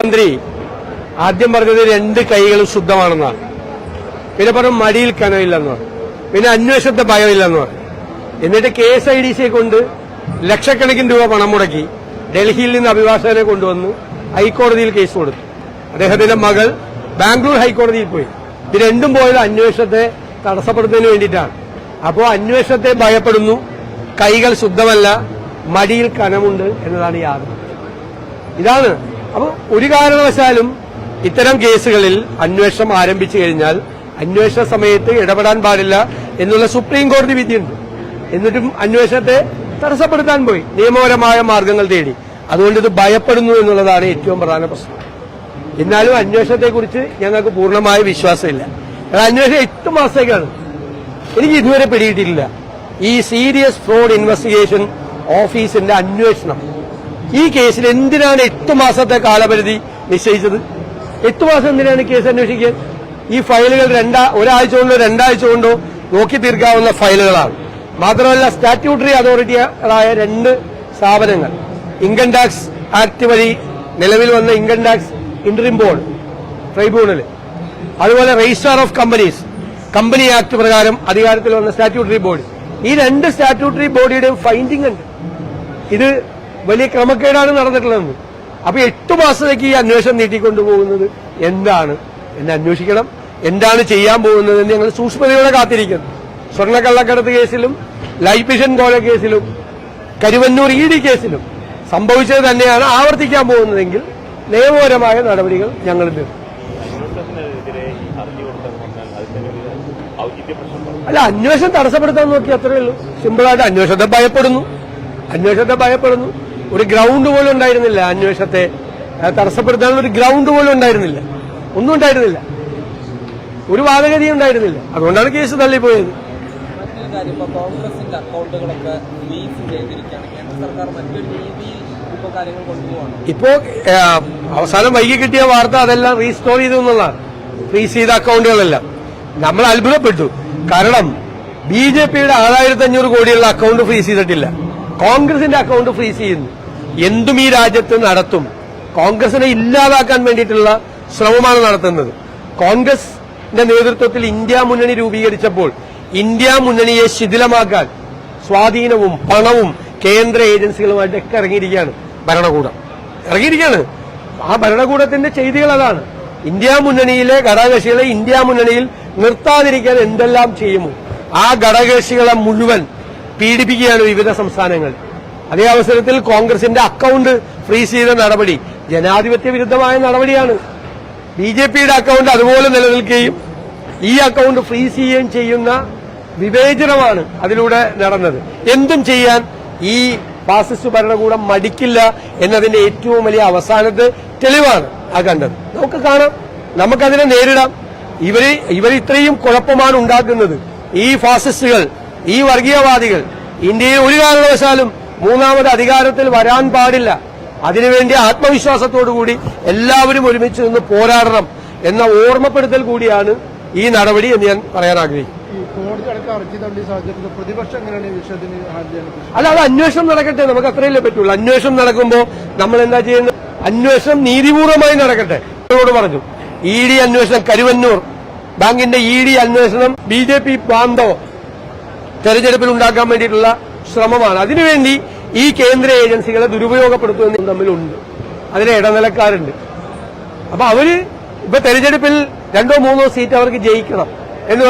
മന്ത്രി ആദ്യം പറഞ്ഞത് രണ്ട് കൈകളും ശുദ്ധമാണെന്നാണ്. പിന്നെ പറഞ്ഞു മടിയിൽ കനവില്ലെന്ന് പറഞ്ഞു. പിന്നെ അന്വേഷണത്തെ ഭയമില്ലെന്ന് പറഞ്ഞു. എന്നിട്ട് കെ എസ് ഐ ഡി സിയെ കൊണ്ട് ലക്ഷക്കണക്കിന് രൂപ പണം മുടക്കി ഡൽഹിയിൽ നിന്ന് അഭിഭാഷകനെ കൊണ്ടുവന്ന് ഹൈക്കോടതിയിൽ കേസ് കൊടുത്തു. അദ്ദേഹത്തിന്റെ മകൾ ബാംഗ്ലൂർ ഹൈക്കോടതിയിൽ പോയി. ഇത് രണ്ടും പോയത് അന്വേഷണത്തെ തടസ്സപ്പെടുത്തുന്നതിന് വേണ്ടിയിട്ടാണ്. അപ്പോൾ അന്വേഷണത്തെ ഭയപ്പെടുന്നു. കൈകൾ ശുദ്ധമല്ല മടിയിൽ കനമുണ്ട് എന്നതാണ് യാതൊരു ഇതാണ് അപ്പൊ ഒരു കാരണവശാലും ഇത്തരം കേസുകളിൽ അന്വേഷണം ആരംഭിച്ചു കഴിഞ്ഞാൽ അന്വേഷണ സമയത്ത് ഇടപെടാൻ പാടില്ല എന്നുള്ള സുപ്രീം കോടതി വിധിയുണ്ട്. എന്നിട്ടും അന്വേഷണത്തെ തടസ്സപ്പെടുത്താൻ പോയി. നിയമപരമായ മാർഗങ്ങൾ തേടി. അതുകൊണ്ട് ഇത് ഭയപ്പെടുന്നു എന്നുള്ളതാണ് ഏറ്റവും പ്രധാന പ്രശ്നം. എന്നാലും അന്വേഷണത്തെക്കുറിച്ച് ഞങ്ങൾക്ക് പൂർണമായ വിശ്വാസമില്ല. അന്വേഷണം എട്ട് മാസത്തേക്കാണ്. എനിക്ക് ഇതുവരെ പിടിയിട്ടില്ല. ഈ സീരിയസ് ഫ്രോഡ് ഇൻവെസ്റ്റിഗേഷൻ ഓഫീസിന്റെ അന്വേഷണം ഈ കേസിൽ എന്തിനാണ് എട്ട് മാസത്തെ കാലപരിധി നിശ്ചയിച്ചത്? എട്ട് മാസം എന്തിനാണ് കേസ് അന്വേഷിക്കാൻ ഈ ഫയലുകൾ രണ്ടാ ഒരാഴ്ച കൊണ്ടോ രണ്ടാഴ്ച കൊണ്ടോ നോക്കി തീർക്കാവുന്ന ഫയലുകളാണ്. മാത്രമല്ല സ്റ്റാറ്റ്യൂട്ടറി അതോറിറ്റികളായ രണ്ട് സ്ഥാപനങ്ങൾ ഇൻകം ടാക്സ് ആക്ട് വഴി നിലവിൽ വന്ന income tax interim board tribunal അതുപോലെ registrar of companies company act പ്രകാരം അധികാരത്തിൽ വന്ന സ്റ്റാറ്റ്യൂട്ടറി ബോർഡ്. ഈ രണ്ട് സ്റ്റാറ്റ്യൂട്ടറി ബോഡിയുടെയും ഫൈൻഡിംഗ് ഉണ്ട്. ഇത് വലിയ ക്രമക്കേടാണ് നടന്നിട്ടുള്ളതെന്ന്. അപ്പൊ എട്ടു മാസത്തേക്ക് ഈ അന്വേഷണം നീട്ടിക്കൊണ്ടുപോകുന്നത് എന്താണ്? എന്നെ അന്വേഷിക്കണം. എന്താണ് ചെയ്യാൻ പോകുന്നത് എന്ന് ഞങ്ങൾ സൂക്ഷ്മതയോടെ കാത്തിരിക്കുന്നു. സ്വർണക്കള്ളക്കടത്ത് കേസിലും ലൈഫ് മിഷൻ കോല കേസിലും കരുവന്നൂർ ഇ ഡി കേസിലും സംഭവിച്ചത് തന്നെയാണ് ആവർത്തിക്കാൻ പോകുന്നതെങ്കിൽ നിയമപരമായ നടപടികൾ ഞങ്ങൾ അല്ല അന്വേഷണം തടസ്സപ്പെടുത്താൻ നോക്കി അത്രയേ ഉള്ളൂ. സിമ്പിളായിട്ട് അന്വേഷണത്തെ ഭയപ്പെടുന്നു. അന്വേഷണത്തെ ഭയപ്പെടുന്നു. ഒരു ഗ്രൗണ്ട് പോലും ഉണ്ടായിരുന്നില്ല അന്വേഷണത്തെ. തടസ്സപ്പെടുത്താൻ ഒരു ഗ്രൗണ്ട് പോലും ഉണ്ടായിരുന്നില്ല. ഒന്നും ഉണ്ടായിരുന്നില്ല. ഒരു വാദഗതിയും ഉണ്ടായിരുന്നില്ല. അതുകൊണ്ടാണ് കേസ് തള്ളിപ്പോയത്. കോൺഗ്രസിന്റെ അക്കൗണ്ടുകളൊക്കെ ചെയ്തിരിക്കുകയാണ്. കേന്ദ്ര സർക്കാർ മറ്റൊരു രീതിയിൽ ഇപ്പോൾ കാര്യങ്ങൾ കൊണ്ടുപോവാണ്. ഇപ്പോ അവസാനം വൈകി കിട്ടിയ വാർത്ത അതെല്ലാം റീസ്റ്റോർ ചെയ്തു എന്നുള്ളതാണ്. ഫ്രീസ് ചെയ്ത അക്കൗണ്ടുകളെല്ലാം. നമ്മൾ അത്ഭുതപ്പെട്ടു. കാരണം ബി ജെ പിയുടെ ആറായിരത്തി അഞ്ഞൂറ് കോടിയുള്ള അക്കൗണ്ട് ഫ്രീസ് ചെയ്തിട്ടില്ല. കോൺഗ്രസിന്റെ അക്കൗണ്ട് ഫ്രീസ് ചെയ്യുന്നു. എന്തും ഈ രാജ്യത്ത് നടത്തും. കോൺഗ്രസിനെ ഇല്ലാതാക്കാൻ വേണ്ടിയിട്ടുള്ള ശ്രമമാണ് നടത്തുന്നത്. കോൺഗ്രസിന്റെ നേതൃത്വത്തിൽ ഇന്ത്യ മുന്നണി രൂപീകരിച്ചപ്പോൾ ഇന്ത്യ മുന്നണിയെ ശിഥിലമാക്കാൻ സ്വാധീനവും പണവും കേന്ദ്ര ഏജൻസികളുമായിട്ടൊക്കെ ഇറങ്ങിയിരിക്കുകയാണ് ഭരണകൂടം. ഇറങ്ങിയിരിക്കുകയാണ്. ആ ഭരണകൂടത്തിന്റെ ചെയ്തികൾ അതാണ്. ഇന്ത്യ മുന്നണിയിലെ ഘടകകക്ഷികളെ ഇന്ത്യ മുന്നണിയിൽ നിർത്താതിരിക്കാൻ എന്തെല്ലാം ചെയ്യുമോ? ആ ഘടകകക്ഷികളെ മുഴുവൻ പീഡിപ്പിക്കുകയാണ് വിവിധ സംസ്ഥാനങ്ങൾ. അതേ അവസരത്തിൽ കോൺഗ്രസിന്റെ അക്കൗണ്ട് ഫ്രീസ് ചെയ്ത നടപടി ജനാധിപത്യ വിരുദ്ധമായ നടപടിയാണ്. ബി ജെ പിയുടെ അക്കൗണ്ട് അതുപോലെ നിലനിൽക്കുകയും ഈ അക്കൗണ്ട് ഫ്രീസ് ചെയ്യുകയും ചെയ്യുന്ന വിവേചനമാണ് അതിലൂടെ നടന്നത്. എന്തും ചെയ്യാൻ ഈ ഫാസിസ്റ്റ് ഭരണകൂടം മടിക്കില്ല എന്നതിന്റെ ഏറ്റവും വലിയ അവസാനത്തെ തെളിവാണ് ആ കണ്ടത്. നമുക്ക് കാണാം. നമുക്കതിനെ നേരിടാം. ഇവർ ഇത്രയും കുഴപ്പമാണ് ഉണ്ടാക്കുന്നത്. ഈ ഫാസിസ്റ്റുകൾ ഈ വർഗീയവാദികൾ ഇന്ത്യയിൽ ഒരു കാരണവശാലും മൂന്നാമത് അധികാരത്തിൽ വരാൻ പാടില്ല. അതിനുവേണ്ടി ആത്മവിശ്വാസത്തോടുകൂടി എല്ലാവരും ഒരുമിച്ച് നിന്ന് പോരാടണം എന്ന ഓർമ്മപ്പെടുത്തൽ കൂടിയാണ് ഈ നടപടി എന്ന് ഞാൻ പറയാൻ ഹാൻഡിൽ അല്ല അത് അന്വേഷണം നടക്കട്ടെ. നമുക്ക് അത്രയല്ലേ പറ്റുള്ളൂ. അന്വേഷണം നടക്കുമ്പോൾ നമ്മൾ എന്താ ചെയ്യുന്നത്? അന്വേഷണം നീതിപൂർവമായി നടക്കട്ടെ. അവരോട് പറഞ്ഞു ഇ ഡി അന്വേഷണം കരുവന്നൂർ. ബാങ്കിന്റെ ഇ ഡി അന്വേഷണം ബി ജെ പി ബാന്തോ തെരഞ്ഞെടുപ്പിൽ ഉണ്ടാക്കാൻ വേണ്ടിയിട്ടുള്ള ശ്രമമാണ്. അതിനുവേണ്ടി ഈ കേന്ദ്ര ഏജൻസികളെ ദുരുപയോഗപ്പെടുത്തുമെന്നും തമ്മിലുണ്ട്. അതിലെ ഇടനിലക്കാരുണ്ട്. അപ്പൊ അവർ ഇപ്പൊ തെരഞ്ഞെടുപ്പിൽ രണ്ടോ മൂന്നോ സീറ്റ് അവർക്ക് ജയിക്കണം എന്ന്